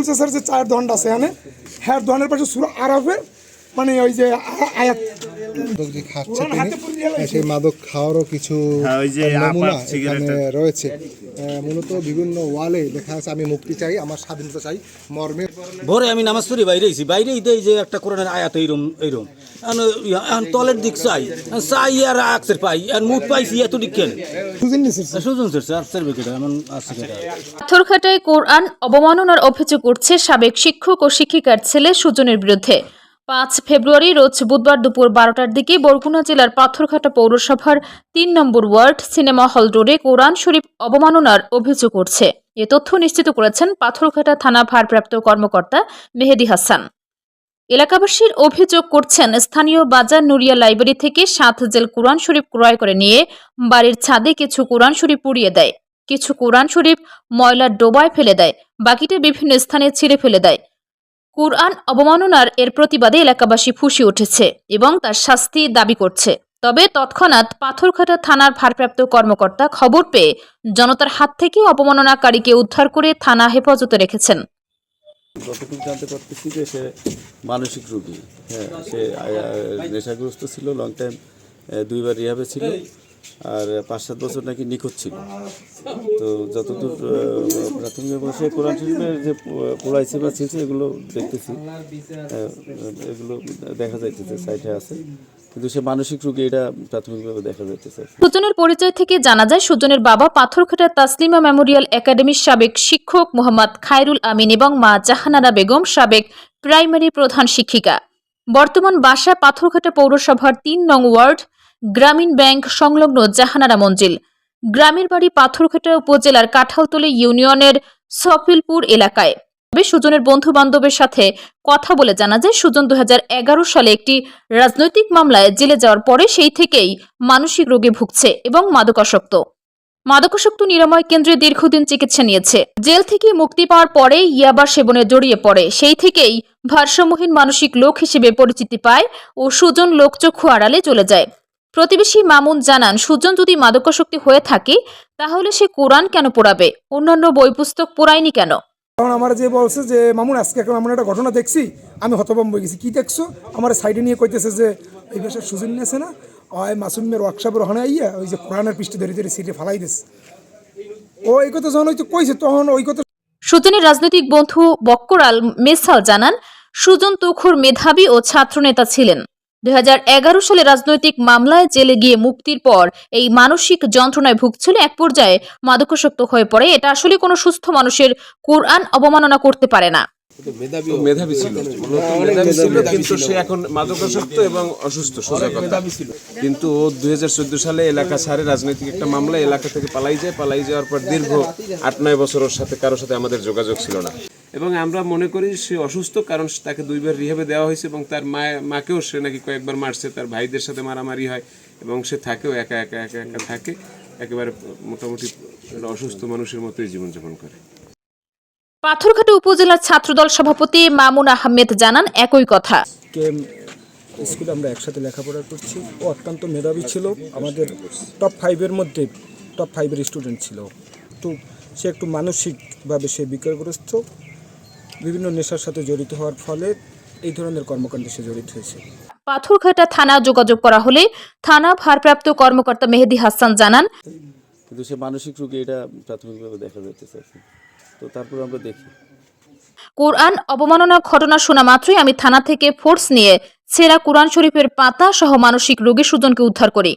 Rahul sir, যে চায়ের দণ্ড আছে, এখানে। হ্যাঁ দণ্ডের পাশে সুরা আরাফের মানে ওই যে আয়াত। যে খাচ্ছে তিনি সেই মাদক খাওয়ারও কিছু হ্যাঁ, ওই যে নমুনা এখানে রয়েছে। মূলত বিভিন্ন ওয়ালে আছে আমি মুক্তি চাই আমার স্বাধীনতা চাই মর্মে। ভোরে আমি নামাজ পড়ি বাইরে আইছি। বাইরে দেই যে একটা কোরআনের আয়াত এইরম এইরম। এখন তলের দিক চাই। চাই আর আকসের পাই। আর মুখ পাইছি এত দিক কেন? Sujan sir sir. সার্টিফিকেট এমন আছে কেটা পাথরঘাটায় কোরআন অবমাননার অভিযোগ উঠছে সাবেক শিক্ষক ও শিক্ষিকার ছেলে সুজনের বিরুদ্ধে। পাঁচ ফেব্রুয়ারি রোজ বুধবার দুপুর বারোটার দিকে বরগুনা জেলার পাথরঘাটা পৌরসভার তিন নম্বর ওয়ার্ড সিনেমা হল রোডে কোরআন শরীফ অবমাননার অভিযোগ উঠছে। এ তথ্য নিশ্চিত করেছেন পাথরঘাটা থানা ভারপ্রাপ্ত কর্মকর্তা মেহেদি হাসান। এলাকাবাসীর অভিযোগ করছেন স্থানীয় বাজার নুরিয়া লাইব্রেরি থেকে সাত জেল কোরআন শরীফ ক্রয় করে নিয়ে বাড়ির ছাদে কিছু কোরআন শরীফ পুড়িয়ে দেয়। কিছু কোরআন শরীফ ময়লার ডোবায় ফেলে দেয়, বাকিটা বিভিন্ন স্থানে ছিঁড়ে ফেলে দেয়। কোরআন অবমাননার এর প্রতিবাদে এলাকাবাসী ফুঁসে উঠেছে এবং তার শাস্তি দাবি করছে। তবে তৎক্ষণাৎ পাথরঘাটা থানার ভারপ্রাপ্ত কর্মকর্তা খবর পেয়ে জনতার হাত থেকে অবমাননাকারীকে উদ্ধার করে থানা হেফাজতে রেখেছেন। যতটুকু জানতে পারতেছি যে সে মানসিক রোগী। হ্যাঁ সে নেশাগ্রস্ত ছিল লং টাইম দুইবার রিহাবে ছিল। আর পাঁচ সাত বছর নাকি নিখোঁজ ছিল। তো যতদূর প্রাথমিক অবশ্যই কোরআন শরীফের যে পো- পোড়াইছে বা ছিঁড়ছে এগুলো দেখতেছি। এগুলো দেখা যাইতেছে, সাইটে আছে। কিন্তু সে মানসিক রোগী এটা প্রাথমিকভাবে দেখা যাইতেছে। সুজনের পরিচয় থেকে জানা যায় সুজনের বাবা পাথরঘাটা তাসলিমা মেমোরিয়াল একাডেমির সাবেক শিক্ষক মোহাম্মদ খায়রুল আমিন এবং মা জাহানারা বেগম সাবেক প্রাইমারি প্রধান শিক্ষিকা। বর্তমান বাসা পাথরঘাটা পৌরসভার তিন নং ওয়ার্ড গ্রামীণ ব্যাংক সংলগ্ন জাহানারা মঞ্জিল। গ্রামের বাড়ি পাথরঘাটা উপজেলার কাঁঠালতলী ইউনিয়নের সফিলপুর এলাকায়। তবে সুজনের বন্ধু বান্ধবের সাথে কথা বলে জানা যায়, সুজন দুহাজার এগারো সালে একটি রাজনৈতিক মামলায় জেলে যাওয়ার পরে সেই থেকেই মানসিক রোগে ভুগছে এবং মাদকাসক্ত। মাদকাসক্ত নিরাময় কেন্দ্রে দীর্ঘদিন চিকিৎসা নিয়েছে। জেল থেকে মুক্তি পাওয়ার পরে ইয়াবা সেবনে জড়িয়ে পড়ে। সেই থেকেই ভারসাম্যহীন মানসিক লোক হিসেবে পরিচিতি পায় ও সুজন লোকচক্ষু আড়ালে চলে যায়। প্রতিবেশী মামুন জানান সুজন যদি মাদকাসক্তি হয়ে থাকে তাহলে সে কোরআন কেন পড়াবে? অন্যান্য বই পুস্তক পড়ায়নি কেন? তখন আমার যে বলছে যে মামুন আজকে এখন এমন একটা ঘটনা দেখছি আমি হতভম্ব হয়ে গেছি। কি দেখছ? আমার সাইডে নিয়ে কইতেছে যে এই বেশে সুজন নিয়েছে না? ওই মাসুমের ওয়ার্কশপের ওখানে আইয়া ওই যে কোরআনের পৃষ্ঠে ধরে ধরে সিটে ফালাই দিছে। ও এই কথা যখন হয়তো কইছে তখন ওই কথা সুজনের রাজনৈতিক বন্ধু বক্করাল মেসাল জানান সুজন তুখুর মেধাবী ও ছাত্রনেতা ছিলেন। দুই সালে রাজনৈতিক মামলায় জেলে গিয়ে মুক্তির পর এই মানসিক যন্ত্রণায় ভুগছিল এক পর্যায়ে মাদকাসক্ত হয়ে পড়ে। এটা আসলে কোনো সুস্থ মানুষের কোরআন অবমাননা করতে পারে না। মেধাবী ছিল। মেধাবী ছিল। কিন্তু সে এখন মাদকাসক্ত এবং অসুস্থ সোজা কথা। কিন্তু ও দুই হাজার চোদ্দ সালে এলাকা ছাড়ে রাজনৈতিক একটা মামলা এলাকা থেকে পালাই যায়। পালাই যাওয়ার পর দীর্ঘ আট নয় বছর ওর সাথে কারোর সাথে আমাদের যোগাযোগ ছিল না। এবং আমরা মনে করি সে অসুস্থ কারণ তাকে দুইবার রিহাবে দেওয়া হয়েছে এবং তার মা মাকেও সে নাকি কয়েকবার মারছে। তার ভাইদের সাথে মারামারি হয় এবং সে থাকেও একা একা একা একা থাকে। একেবারে মোটামুটি একটা অসুস্থ মানুষের মতোই জীবনযাপন করে। পাথরঘাটা উপজেলার ছাত্রদল সভাপতি মামুন আহমেদ জানান একই কথা। কে স্কুলে আমরা একসাথে লেখাপড়া করছি। ও অত্যন্ত মেধাবী ছিল। আমাদের টপ ফাইভের মধ্যে টপ ফাইভের স্টুডেন্ট ছিল। তো সে একটু মানসিকভাবে সে বিকারগ্রস্ত। বিভিন্ন নেশার সাথে জড়িত হওয়ার ফলে এই ধরনের কর্মকাণ্ডে সে জড়িত হয়েছে। পাথরঘাটা থানা যোগাযোগ করা হলে থানা ভারপ্রাপ্ত কর্মকর্তা মেহেদি হাসান জানান কিন্তু সে মানসিক রোগী এটা প্রাথমিকভাবে দেখা যাইতেছে তো তারপর আমরা দেখি। কোরআন অবমাননা ঘটনা শোনা মাত্রই আমি থানা থেকে ফোর্স নিয়ে সেরা কোরআন শরীফের পাতা সহ মানসিক রোগী সুজনকে উদ্ধার করি।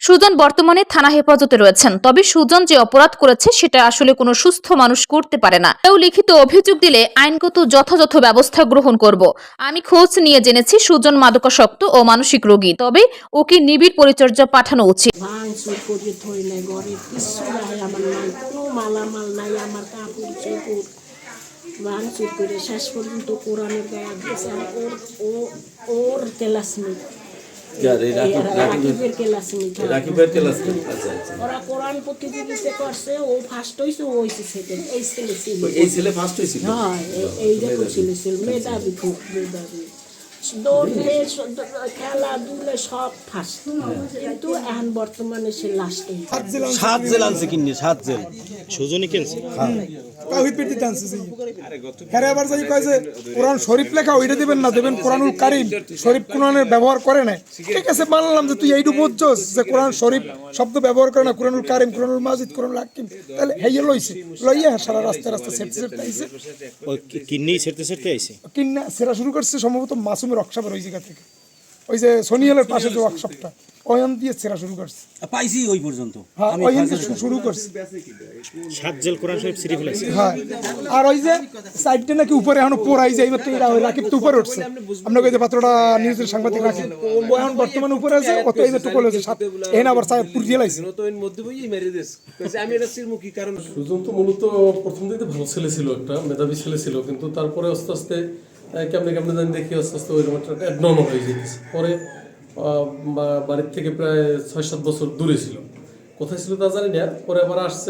সুজন বর্তমানে থানা হেফাজতে রয়েছেন। তবে সুজন যে অপরাধ করেছে, সেটা আসলে কোনো সুস্থ মানুষ করতে পারে না। কেউ লিখিত অভিযোগ দিলে আইনগত যথাযথ ব্যবস্থা গ্রহণ করব। আমি খোঁজ নিয়ে জেনেছি, সুজন মাদকাসক্ত ও মানসিক রোগী। তবে ওকে নিবিড় পরিচর্যা পাঠানো উচিত। করে শেষ পর্যন্ত কোরআনের গায়ে ওর রাকিবের ক্লাসমেট ওরা কোরআন প্রতিযোগিতা করছে ও ফার্স্ট হয়েছে ও হয়েছে সেকেন্ড এই ছেলে ছিল এই ছেলে ফার্স্ট হয়েছিল হ্যাঁ এই- এইরকম ছিল ছিল মেধাবী খুব মেধাবী দৌড়ে খেলাধুলে সব ফার্স্ট কিন্তু এখন বর্তমানে সে লাস্টে সাত জেল আনছে কিনে সাত জেল সুজনই কিনছে তাওহিদ বিরতি আনছে হ্যাঁ আবার যাই কয় যে কোরআন শরীফ লেখা ওইটা দিবেন না দেবেন কোরআনুল কারিম। শরীফ কোরআনের ব্যবহার করে না ঠিক আছে মানলাম যে তুই এইটু বুঝছস যে কোরআন শরীফ শব্দ ব্যবহার করে না কোরআনুল কারিম কোরআনুল মাজিদ কোরআনুল হাকিম তাহলে হেয়ে লইছে। লইয়া সারা রাস্তা রাস্তা সেরতে সেরতে আইছে। কিন্নি ছেড়তে ছেড়তে আইছে? কিন্না সেরা শুরু করছে সম্ভবত মাসুমের ওয়ার্কশপের ওই জায়গা থেকে। ওই যে সোনিয়ালের পাশে যে ওয়ার্কশপটা ওয়ান দিয়ে সেরা শুরু করছে। পাইছি ওই পর্যন্ত। হ্যাঁ ওই শুরু করছে। সাত জেল কোরআন শরীফ সিঁড়ি ফেলাইছে হ্যাঁ আর ওই যে সাইডটা নাকি উপরে এখনও পোড়াই যায় এবার তো এরা ওই রাকিব তো উপরে উঠছে। আমরা কই যে পাত্রটা নিউজের সাংবাদিক রাকিব ও এখন বর্তমানে উপরে আছে অত এই যে টুকল হয়েছে সাত এখানে আবার সাহেব পুরিয়ে লাইছে। সুজন তো মূলত প্রথম দিকে ভালো ছেলে ছিল একটা মেধাবী ছেলে ছিল কিন্তু তারপরে আস্তে আস্তে কেমনে কেমনে জানি দেখি আস্তে ওই অ্যাডনর্মাল হয়ে যেতেছে। পরে বাড়ির থেকে প্রায় ছয় সাত বছর দূরে ছিল। কোথায় ছিল তা জানি না, পরে আবার আসছে